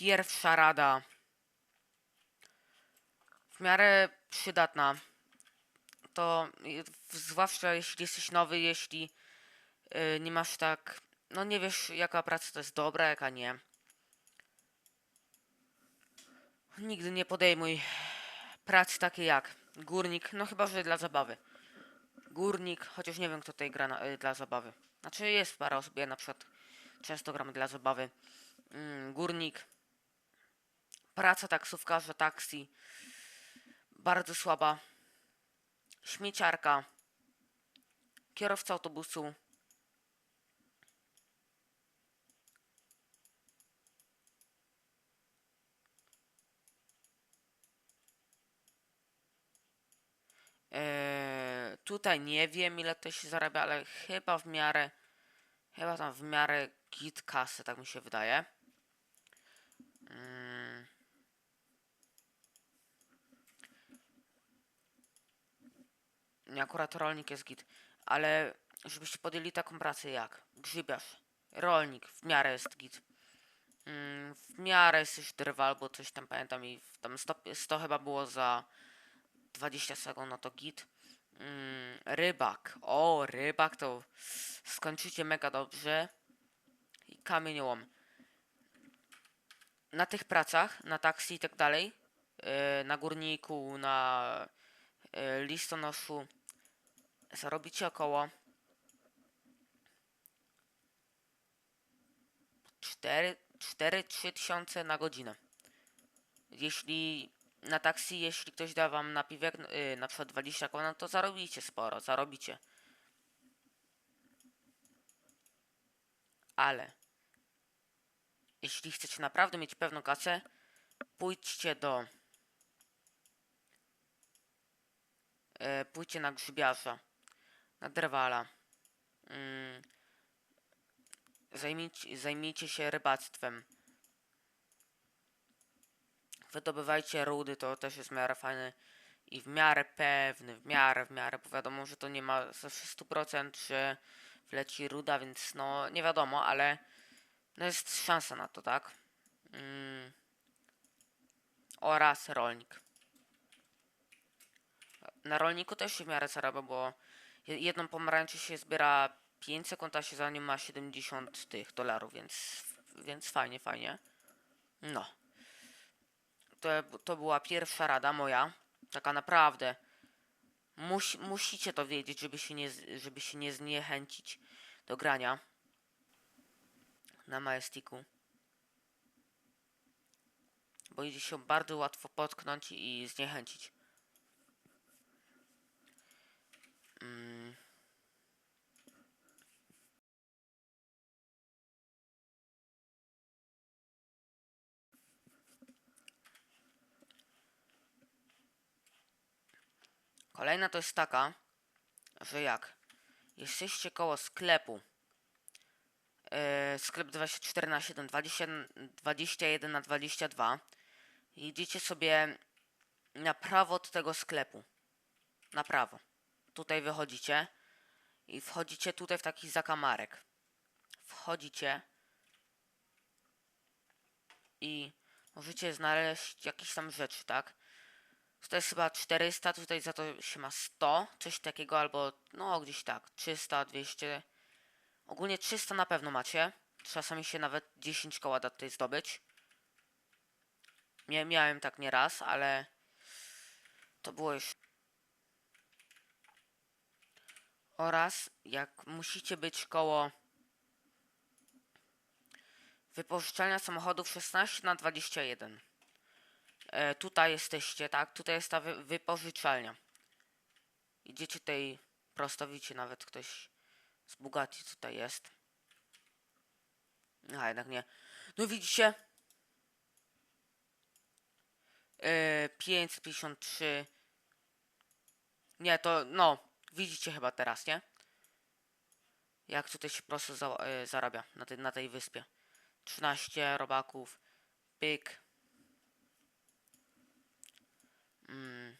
Pierwsza rada. W miarę przydatna. To zwłaszcza jeśli jesteś nowy, jeśli y, nie masz tak. No nie wiesz jaka praca to jest dobra, jaka nie. Nigdy nie podejmuj pracy takiej jak górnik, no chyba, że dla zabawy. Górnik, chociaż nie wiem kto tutaj gra na, y, dla zabawy. Znaczy jest parę osób, ja na przykład często gram dla zabawy. Mm, górnik, praca taksówkarza, taksi, bardzo słaba. Śmieciarka, kierowca autobusu, Eee, tutaj nie wiem ile to się zarabia, ale chyba w miarę, chyba tam w miarę git kasy, tak mi się wydaje. Akurat rolnik jest git, ale żebyście podjęli taką pracę jak grzybiarz, rolnik, w miarę jest git. Mm, w miarę jesteś drwa albo coś tam pamiętam i tam 100, 100 chyba było za 20 sekund, no to git. Mm, rybak. O, rybak to skończycie mega dobrze. I kamieniołom. Na tych pracach, na taksi i tak dalej, yy, na górniku, na yy, listonoszu zarobicie około 4 4-3 tysiące na godzinę. Jeśli na taksi, jeśli ktoś da wam napiwek, yy, na przykład 20 koła, no to zarobicie sporo, zarobicie. Ale jeśli chcecie naprawdę mieć pewną kasę, pójdźcie do yy, pójdźcie na grzybiarza, na drwala. Mm, zajmijcie, zajmijcie się rybactwem. Wydobywajcie rudy, to też jest w miarę fajny i w miarę pewny, w miarę, w miarę, bo wiadomo, że to nie ma zawsze 100%, że wleci ruda, więc no nie wiadomo, ale no jest szansa na to, tak? Mm. Oraz rolnik. Na rolniku też się w miarę zarabia, bo jedną pomarańczę się zbiera 5 sekund, a się za nią ma 70 tych dolarów, więc, więc fajnie, fajnie. No to, to była pierwsza rada moja. Taka naprawdę. Musi, musicie to wiedzieć, żeby się, nie, żeby się nie zniechęcić do grania na Majestiku. Bo idzie się bardzo łatwo potknąć i zniechęcić. Mm. Kolejna to jest taka, że jak jesteście koło sklepu, yy, sklep 24 na 7, 20, 21 na 22 i idziecie sobie na prawo od tego sklepu, na prawo. Tutaj wychodzicie i wchodzicie tutaj w taki zakamarek. Wchodzicie i możecie znaleźć jakieś tam rzeczy, tak? Tutaj jest chyba 400, tutaj za to się ma 100, coś takiego, albo no gdzieś tak, 300, 200. Ogólnie 300 na pewno macie. Czasami się nawet 10 koła da tutaj zdobyć. Mia miałem tak nieraz, ale to było już. Oraz jak musicie być koło wypożyczalnia samochodów 16 na 21 e, tutaj jesteście, tak? Tutaj jest ta wy wypożyczalnia. Idziecie tutaj prosto, widzicie, nawet ktoś z Bugatti tutaj jest. A jednak nie. No widzicie? E, 553. Nie, to no, widzicie chyba teraz, nie? Jak tutaj się prosto za e, zarabia na, na tej wyspie. 13 robaków. Pyk. Mm.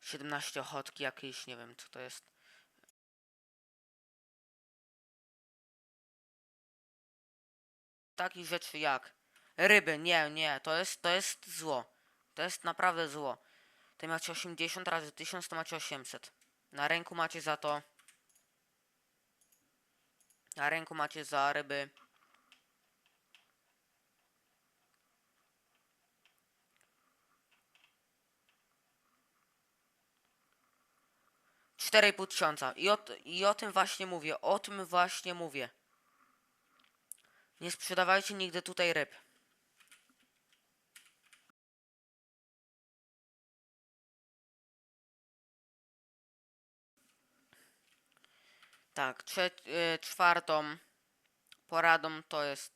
17 ochotki jakieś, nie wiem co to jest. takich rzeczy jak ryby. Nie, nie, to jest, to jest zło. To jest naprawdę zło. Tutaj macie 80 razy 1000, to macie 800. Na ręku macie za to. Na ręku macie za ryby. Cztery pół tysiąca. I o, I o tym właśnie mówię. O tym właśnie mówię. Nie sprzedawajcie nigdy tutaj ryb. Tak, trze- y, czwartą poradą to jest.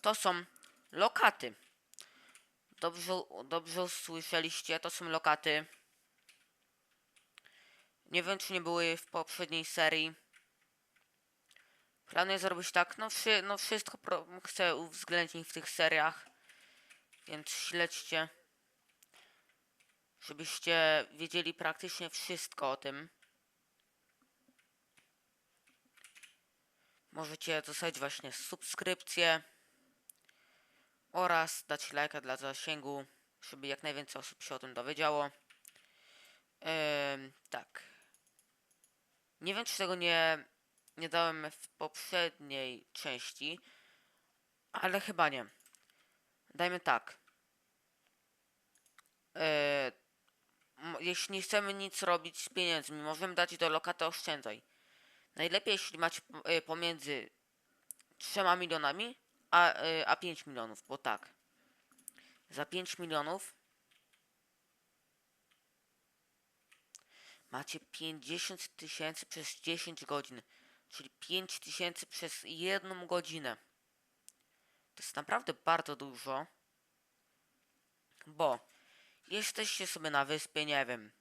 To są lokaty. Dobrze, dobrze usłyszeliście, to są lokaty. Nie wiem, czy nie były w poprzedniej serii. Planuję zrobić tak, no, wszy, no wszystko chcę uwzględnić w tych seriach, więc śledźcie, żebyście wiedzieli praktycznie wszystko o tym. Możecie zostawić właśnie subskrypcję oraz dać lajka dla zasięgu, żeby jak najwięcej osób się o tym dowiedziało. Em, tak. Nie wiem, czy tego nie, nie dałem w poprzedniej części, ale chyba nie. Dajmy tak. M- jeśli nie chcemy nic robić z pieniędzmi, możemy dać do lokata oszczędzaj. Najlepiej, jeśli macie e, pomiędzy 3 milionami a, e, a 5 milionów, bo tak. Za 5 milionów macie 50 tysięcy przez 10 godzin, czyli 5 tysięcy przez jedną godzinę. To jest naprawdę bardzo dużo, bo jesteście sobie na wyspie, nie wiem,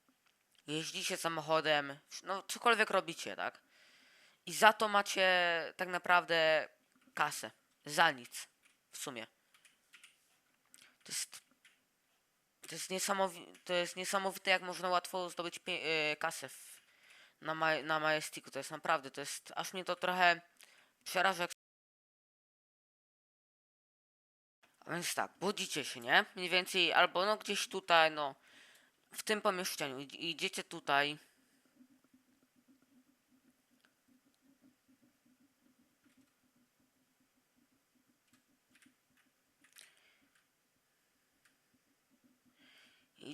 jeździcie samochodem, no cokolwiek robicie, tak? I za to macie tak naprawdę kasę. Za nic. W sumie. To jest. To jest, niesamowi- to jest niesamowite, jak można łatwo zdobyć pie- e, kasę w, na, ma- na Majestiku. To jest naprawdę, to jest. Aż mnie to trochę przeraża. jak- A więc tak, budzicie się, nie? Mniej więcej, albo no gdzieś tutaj, no. W tym pomieszczeniu. Id- Idziecie tutaj.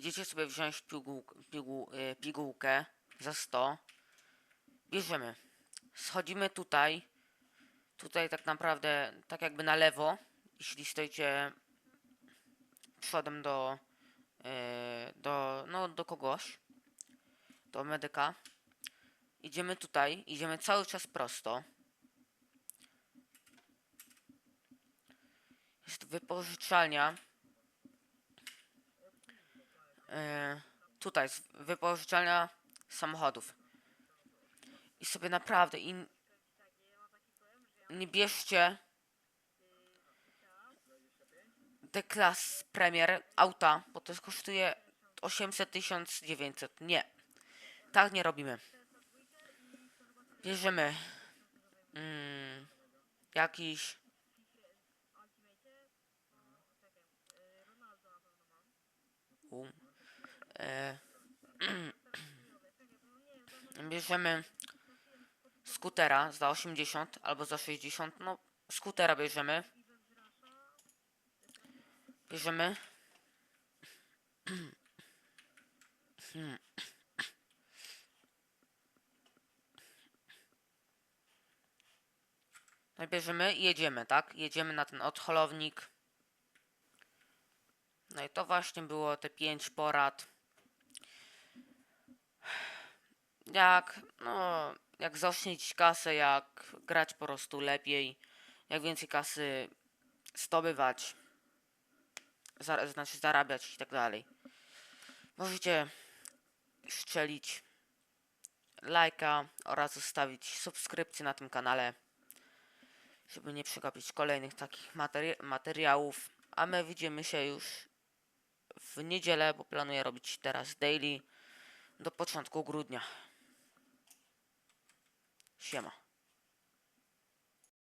Idziecie sobie wziąć piguł, piguł, y, pigułkę za 100. Bierzemy. Schodzimy tutaj. Tutaj tak naprawdę, tak jakby na lewo. Jeśli stoicie przodem do, y, do, no, do kogoś. Do medyka. Idziemy tutaj. Idziemy cały czas prosto. Jest wypożyczalnia. E, tutaj jest wypożyczalnia samochodów. I sobie naprawdę i nie bierzcie D-Class Premier auta, bo to kosztuje 800 1900. Nie. Tak nie robimy. Bierzemy mm, jakiś u, e, bierzemy skutera za 80 albo za 60. No, skutera bierzemy. Bierzemy. No bierzemy i jedziemy, tak? Jedziemy na ten odholownik. No i to właśnie było te 5 porad. Jak, no, jak zaoszczędzić kasę, jak grać po prostu lepiej, jak więcej kasy zdobywać, za, znaczy zarabiać i tak dalej. Możecie strzelić lajka oraz zostawić subskrypcję na tym kanale, żeby nie przegapić kolejnych takich materi materiałów. A my widzimy się już w niedzielę, bo planuję robić teraz daily do początku grudnia. Siema.